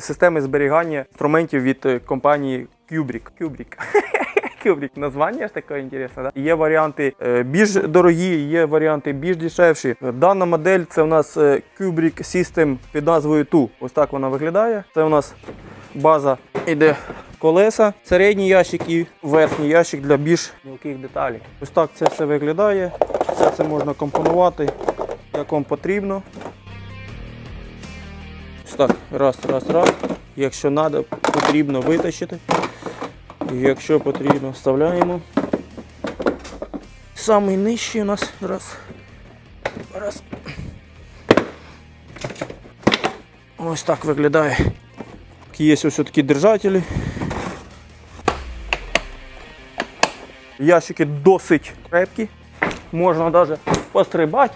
системи зберігання інструментів від е, компанії Kubrick. Kubrick. Kubrick, названня ж таке інтересне. Да? Є варіанти е, більш дорогі, є варіанти більш дешевші. Дана модель це у нас е, Kubrick System під назвою TU. Ось так вона виглядає. Це у нас база іде колеса, середній ящик і верхній ящик для більш мілких деталей. Ось так це все виглядає. Все це можна компонувати як вам потрібно. Ось так, раз, раз, раз. Якщо треба, потрібно витащити. Якщо потрібно, вставляємо. Самий нижчий у нас раз. Раз. Ось так виглядає. Є ось такі держателі. Ящики досить крепкі. Можна навіть пострибати.